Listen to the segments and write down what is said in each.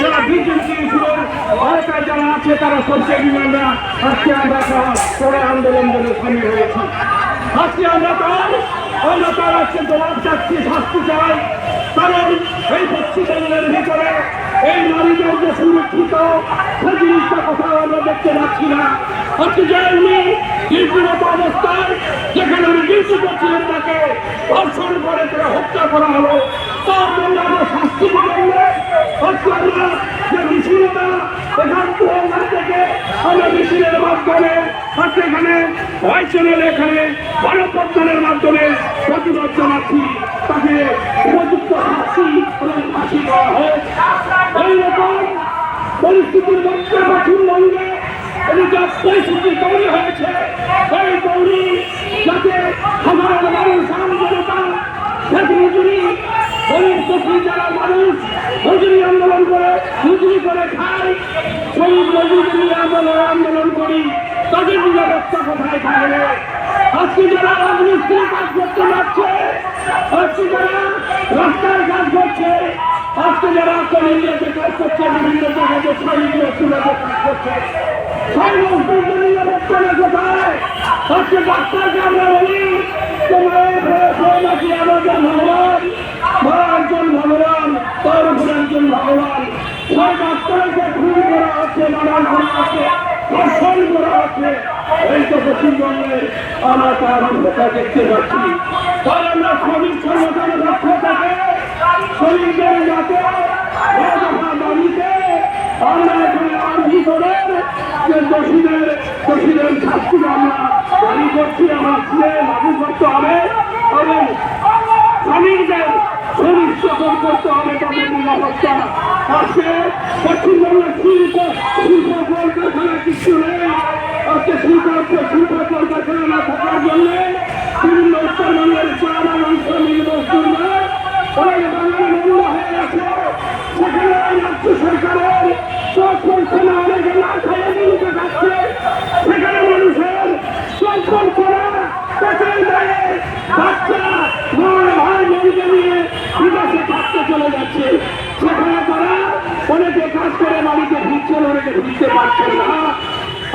যারা বিজেপি আওতায় যারা আছে, তারা সবচেয়ে বিমানরা আজকে আমরা পরে আন্দোলন বলে সামিল হয়েছি। আজকে আমরা তার আমরা তার আজকে জবাব চাচ্ছি, শাস্তি চাই। কারণ এই পশ্চিমবঙ্গের ভিতরে এই নারীদের যে সুরক্ষিত সেই জিনিসটা কোথাও আমরা দেখতে পাচ্ছি না। আজকে যে উনি ডিউটিরত অবস্থায় যেখানে উনি ডিউটি করছিলেন তাকে ধর্ষণ করে তাকে হত্যা করা হলো। তার জন্য আমরা শাস্তি পাবো আজকে আমরা যে মিছিলটা এখান থেকে আমরা মিছিলের মাধ্যমে আজকে ভয় চ্যানেল এখানে গণপ্রদানের মাধ্যমে প্রতিবাদ জানাচ্ছি, তাকে উপযুক্ত শাস্তি এবং ফাঁসি দেওয়া হোক। এইরকম পরিস্থিতির মধ্যে পশ্চিমবঙ্গে হয়েছে এই তৈরি যাতে সাধারণ মানুষ আন্দোলনতা শেখ মজুরি গরিব দুঃখী যারা মানুষ মজুরি আন্দোলন করি। তাদের নিরাপত্তা কোথায় থাকবে? আজকে যারা রাজমিস্ত্রি কাজ করতে যাচ্ছে, আজকে যারা রাস্তার কাজ করছে, আজকে যারা কলেজে কাজ করছে, বিভিন্ন জায়গায় শহীদ মজুরিতে কাজ করছে ভগবান এই তো পশ্চিমবঙ্গের আমরা তার কথা দেখতে পাচ্ছি? তাই আমরা শ্রমিক সংগঠনের পক্ষ থেকে শ্রমিকদের যাতে আমরা এখানে আর্জি করে যে দোষীদের দোষীদের শাস্তি আমরা দাবি করছি, আমার ছেলে লাগু করতে হবে। শ্রমিকদের শ্রমিক সকল করতে হবে তাদের নিরাপত্তা। আজকে পশ্চিমবঙ্গের শিল্প শিল্প কলকারখানা কিছু নেই। আজকে শিল্প শিল্প কলকারখানা না থাকার জন্য বিভিন্ন উত্তরবঙ্গের চা বাগান শ্রমিক মজদুররা চলে যাচ্ছে। সেখানে তারা অনেকে কাজ করে বাড়িতে ফিরছেন অনেকে ফিরতে পারছেন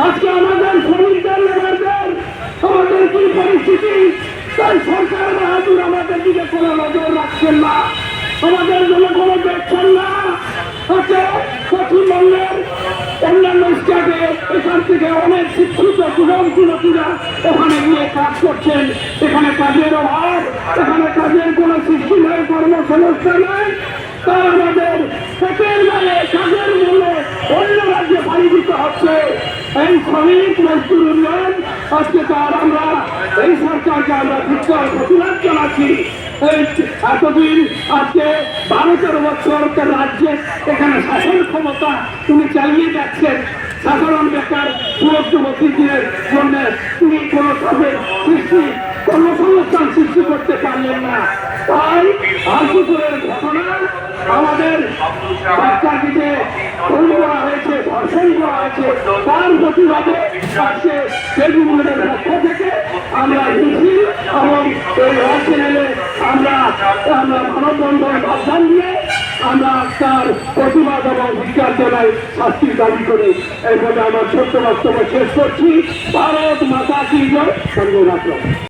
আজকে আমাদের শ্রমিকদের, লেবারদের পরিস্থিতি? কোনো নজর রাখছেন না। আমাদের জন্য কোনো দেখছেন না। আজকে এখান থেকে অনেক শিক্ষিত যুবক যুবতীরা ওখানে গিয়ে কাজ করছেন। এখানে কাজের অভাব, এখানে কাজের সৃষ্টি নেই কর্মসংস্থান নেই তাই আমাদের পেটের গায়ে কাজের মূল্যে অন্য রাজ্যে পাড়ি হচ্ছে। এই শ্রমিক মজদুর উন্নয়ন আজকে তার আমরা এই সরকারকে আমরা ধিক্কার প্রতিবাদ জানাচ্ছি। এতদিন আজকে বারো তেরো বছর রাজ্যে এখানে শাসন ক্ষমতা তুমি চালিয়ে যাচ্ছেন। সাধারণ বেকার যুবক যুবতীদের জন্য তুমি কোনো কাজের সৃষ্টি, কর্মসংস্থান সৃষ্টি পারলেন না। তাই আলপুকুরের ঘটনা আমাদের বাচ্চাটিকে খুন করা হয়েছে, ধর্ষণ তার আমরা মিছিল এবং এই চ্যানেলে আমরা আমরা মানববন্ধন আহ্বান দিয়ে আমরা তার প্রতিবাদ এবং বিচার জানাই দাবি করে। বলে আমার ছোট্ট বক্তব্য শেষ করছি। ভারত মাতা কি জয়? সঙ্গে রাখলাম।